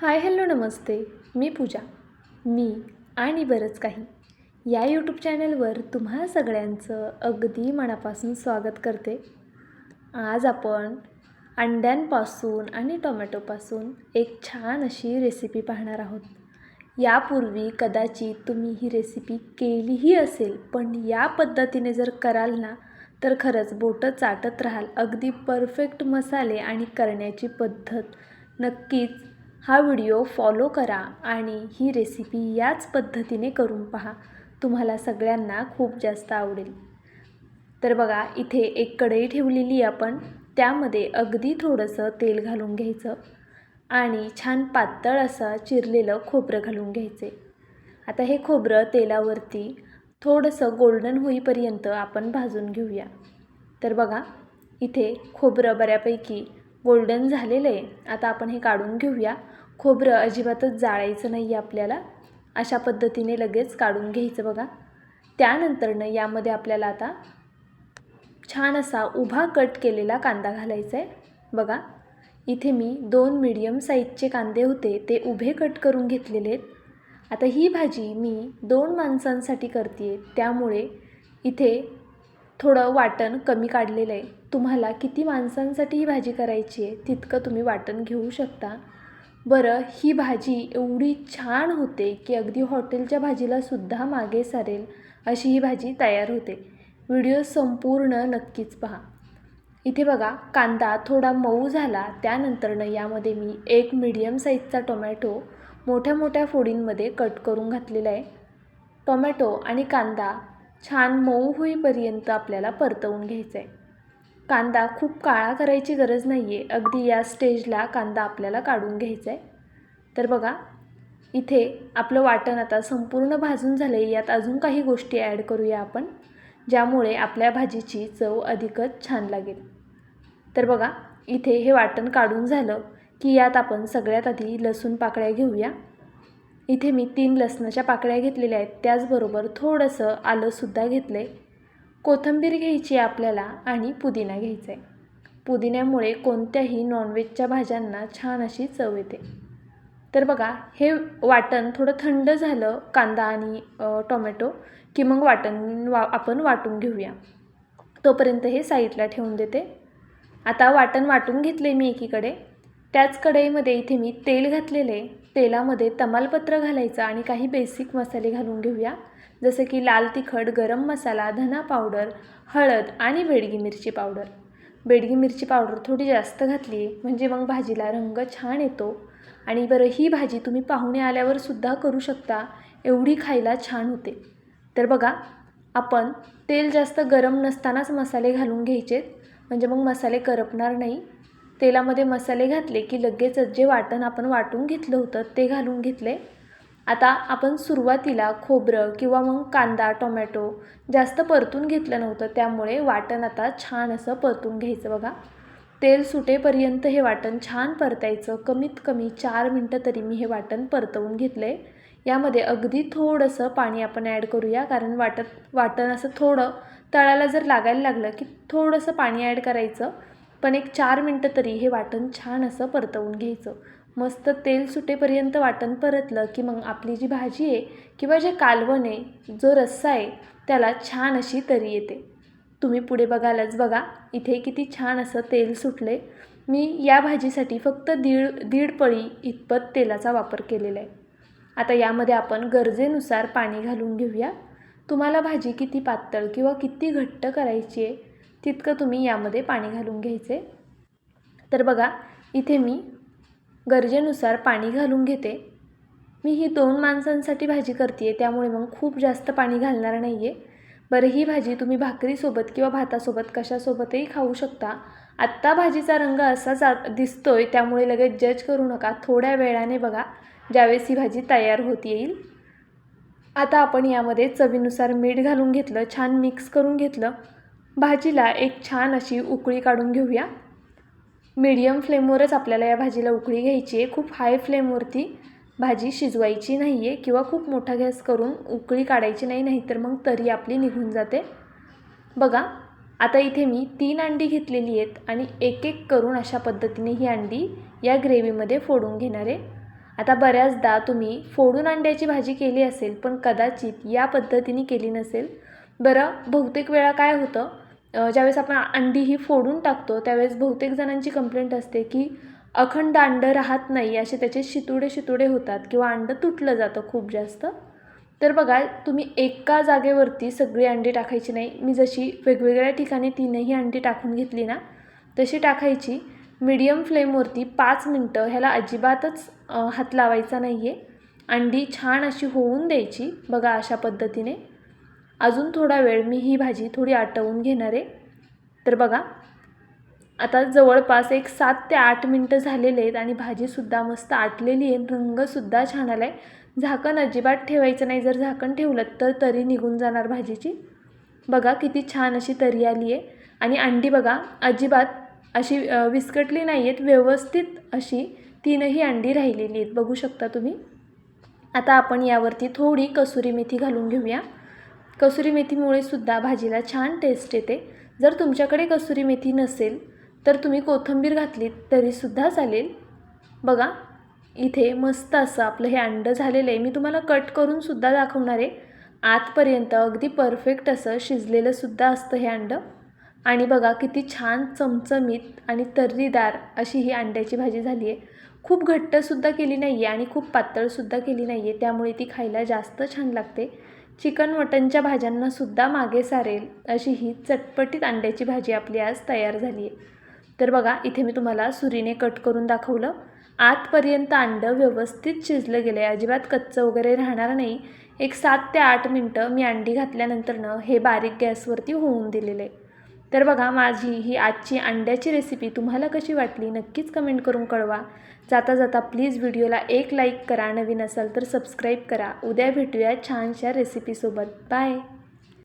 Hi hello नमस्ते. मी पूजा. मी आणि बरंच काही. या यूट्यूब चॅनलवर तुम्हा सगळ्यांचं अगदी मनापासून स्वागत करते. आज आपण अंड्यांपासून आणि टोमॅटोपासून एक छान अशी रेसिपी पाहणार आहोत. यापूर्वी कदाचित तुम्ही ही रेसिपी केलीही असेल पण या पद्धतीने जर कराल ना तर खरंच बोटं चाटत राहाल. अगदी परफेक्ट मसाले आणि करण्याची पद्धत नक्कीच हा व्हिडिओ फॉलो करा आणि ही रेसिपी याच पद्धतीने करून पहा. तुम्हाला सगळ्यांना खूप जास्त आवडेल. तर बघा इथे एक कढई ठेवलेली आपण. त्यामध्ये अगदी थोडंसं तेल घालून घ्यायचं आणि छान पातळ असं चिरलेलं खोबरं घालून घ्यायचे. आता हे खोबरं तेलावरती थोडंसं गोल्डन होईपर्यंत आपण भाजून घेऊया. तर बघा इथे खोबरं बऱ्यापैकी गोल्डन झालेलं आहे. आता आपण हे काढून घेऊया. खोबरं अजिबातच जाळायचं नाही आहे आपल्याला. अशा पद्धतीने लगेच काढून घ्यायचं बघा. त्यानंतरनं यामध्ये आपल्याला आता छान असा उभा कट केलेला कांदा घालायचा आहे बघा. इथे मी दोन मीडियम साईजचे कांदे होते ते उभे कट करून घेतलेले आहेत. आता ही भाजी मी दोन माणसांसाठी करते आहे त्यामुळे इथे थोडं वाटण कमी काढलेलं आहे. तुम्हाला किती माणसांसाठी ही भाजी करायची आहे तितकं तुम्ही वाटण घेऊ शकता. बरं ही भाजी एवढी छान होते की अगदी हॉटेलच्या भाजीलासुद्धा मागे सारेल अशी ही भाजी तयार होते. व्हिडिओ संपूर्ण नक्कीच पहा. इथे बघा कांदा थोडा मऊ झाला त्यानंतरनं यामध्ये मी एक मीडियम साईजचा टोमॅटो मोठ्या मोठ्या फोडींमध्ये कट करून घातलेला आहे. टोमॅटो आणि कांदा छान मऊ होईपर्यंत आपल्याला परतवून घ्यायचं आहे कांदा खूप काळा करायची गरज नाही आहे अगदी या स्टेजला कांदा आपल्याला काढून घ्यायचा आहे तर बघा इथे आपलं वाटण आता संपूर्ण भाजून झालं आहे यात अजून काही गोष्टी ॲड करूया आपण ज्यामुळे आपल्या भाजीची चव अधिकच छान लागेल. तर बघा इथे हे वाटण काढून झालं की यात आपण सगळ्यात आधी लसूण पाकळ्या घेऊया. इथे मी तीन लसणाच्या पाकळ्या घेतलेल्या आहेत. त्याचबरोबर थोडंसं आलंसुद्धा घेतलं आहे कोथिंबीर घ्यायची आहे आपल्याला आणि पुदिना घ्यायचा आहे. पुदिन्यामुळे कोणत्याही नॉनव्हेजच्या भाज्यांना छान अशी चव येते. तर बघा हे वाटण थोडं थंड झालं कांदा आणि टोमॅटो की मग वाटण वा आपण वाटून घेऊया. तोपर्यंत हे साईडला ठेवून देते. आता वाटण वाटून घेतले मी एकीकडे. त्याच कढईमध्ये इथे मी तेल घातलेले तेलामध्ये तमालपत्र घालायचं आणि काही बेसिक मसाले घालून घेऊया. जसं की लाल तिखट गरम मसाला धना पावडर हळद आणि बेडगी मिरची पावडर. बेडगी मिरची पावडर थोडी जास्त घातली म्हणजे मग भाजीला रंग छान येतो. आणि बरं ही भाजी तुम्ही पाहुणे आल्यावर सुद्धा करू शकता एवढी खायला छान होते. तर बघा आपण तेल जास्त गरम नसतानाच मसाले घालून घ्यायचेत. म्हणजे मग मसाले करपणार नाही. तेलामध्ये मसाले घातले की लगेचच जे वाटण आपण वाटून घेतलं होतं ते घालून घेतले. आता आपण सुरुवातीला खोबरं किंवा मग कांदा टोमॅटो जास्त परतून घेतलं नव्हतं त्यामुळे वाटण आता छान असं परतून घ्यायचं बघा. तेल सुटेपर्यंत हे वाटण छान परतायचं. कमीत कमी चार मिनटं तरी मी हे वाटण परतवून घेतलं. आहे यामध्ये अगदी थोडंसं पाणी आपण ॲड करूया कारण वाटत वाटण असं थोडं तळाला जर लागायला लागलं की थोडंसं पाणी ॲड करायचं. पण एक चार मिनटं तरी हे वाटण छान असं परतवून घ्यायचं. मस्त तेल सुटेपर्यंत वाटण परतलं की मग आपली जी भाजी आहे किंवा जे कालवण आहे जो रस्सा आहे त्याला छान अशी तरी येते. तुम्ही पुढे बघालच बघा इथे किती छान असं तेल सुटले मी या भाजीसाठी फक्त दीड दीड पळी इतपत तेलाचा वापर केलेला आहे. आता यामध्ये आपण गरजेनुसार पाणी घालून घेऊया. तुम्हाला भाजी किती पातळ किंवा किती घट्ट करायची आहे तितकं तुम्ही यामध्ये पाणी घालून घ्यायचे. तर बघा इथे मी गरजेनुसार पाणी घालून घेते. मी ही दोन माणसांसाठी भाजी करते आहे त्यामुळे मग खूप जास्त पाणी घालणार नाही आहे बरं ही भाजी तुम्ही भाकरीसोबत किंवा भातासोबत कशासोबतही खाऊ शकता. आत्ता भाजीचा रंग असा जा दिसतो आहे त्यामुळे लगेच जज करू नका. थोड्या वेळाने बघा ज्यावेळेस ही भाजी तयार होत येईल. आता आपण यामध्ये चवीनुसार मीठ घालून घेतलं छान मिक्स करून घेतलं. भाजीला एक छान अशी उकळी काढून घेऊया. मीडियम फ्लेमवरच आपल्याला या भाजीला उकळी घ्यायची आहे. खूप हाय फ्लेमवरती भाजी शिजवायची नाही आहे किंवा खूप मोठा गॅस करून उकळी काढायची नाही नाहीतर मग तरी आपली निघून जाते. बघा आता इथे मी तीन अंडी घेतलेली आहेत आणि एक एक करून अशा पद्धतीने ही अंडी या ग्रेव्हीमध्ये फोडून घेणार आहे. आता बऱ्याचदा तुम्ही फोडून अंड्याची भाजी केली असेल पण कदाचित या पद्धतीने केली नसेल. बरं बहुतेक वेळा काय होतं? ज्यावेळेस आपण अंडी ही फोडून टाकतो त्यावेळेस बहुतेक जणांची कंप्लेंट असते की अखंड अंडं राहत नाही. असे त्याचे शितुडे शितुडे होतात किंवा अंडं तुटलं जातं खूप जास्त. तर बघा तुम्ही एका जागेवरती सगळी अंडी टाकायची नाही. मी जशी वेगवेगळ्या ठिकाणी तीनही अंडी टाकून घेतली ना तशी टाकायची. मीडियम फ्लेमवरती पाच मिनटं ह्याला अजिबातच हात लावायचा नाही आहे अंडी छान अशी होऊन द्यायची बघा अशा पद्धतीने. अजून थोडा वेळ मी ही भाजी थोडी आटवून घेणार आहे. तर बघा आता जवळपास एक सात ते आठ मिनटं झालेले आहेत आणि भाजीसुद्धा मस्त आटलेली आहे. रंगसुद्धा छान आला आहे झाकण अजिबात ठेवायचं नाही. जर झाकण ठेवलं तर तरी निघून जाणार भाजीची. बघा किती छान अशी तरी आली आहे. आणि अंडी बघा अजिबात अशी विस्कटली नाही आहेत. व्यवस्थित अशी तीनही अंडी राहिलेली आहेत. बघू शकता तुम्ही. आता आपण यावरती थोडी कसुरी मेथी घालून घेऊया. कसुरी मेथीमुळे सुद्धा भाजीला छान टेस्ट येते. जर तुमच्याकडे कसुरी मेथी नसेल तर तुम्ही कोथिंबीर घातलीत तरीसुद्धा चालेल. बघा इथे मस्त असं आपलं हे अंडं झालेलं आहे. मी तुम्हाला कट करून सुद्धा दाखवणार आहे. आतपर्यंत अगदी परफेक्ट असं शिजलेलंसुद्धा असतं हे अंडं. आणि बघा किती छान चमचमीत आणि तर्रीदार अशी ही अंड्याची भाजी झाली आहे. खूप घट्टसुद्धा केली नाही आहे आणि खूप पातळसुद्धा केली नाही आहे त्यामुळे ती खायला जास्त छान लागते. चिकन मटनच्या भाज्यांनासुद्धा मागे सारेल अशी ही चटपटीत अंड्याची भाजी आपली आज तयार झाली आहे. तर बघा इथे मी तुम्हाला सुरीने कट करून दाखवलं. आतपर्यंत अंडं व्यवस्थित शिजलं गेलं आहे अजिबात कच्चं वगैरे राहणार नाही. एक सात ते आठ मिनटं मी अंडी घातल्यानंतरनं हे बारीक गॅसवरती होऊन दिलेलं आहे. तर बघा माझी ही आजची अंड्याची रेसिपी तुम्हाला कशी वाटली नक्कीच कमेंट करून कळवा. जाता जाता प्लीज व्हिडिओला एक लाईक करा नवीन असाल तर सबस्क्राईब करा. उद्या भेटूया छानशा रेसिपीसोबत बाय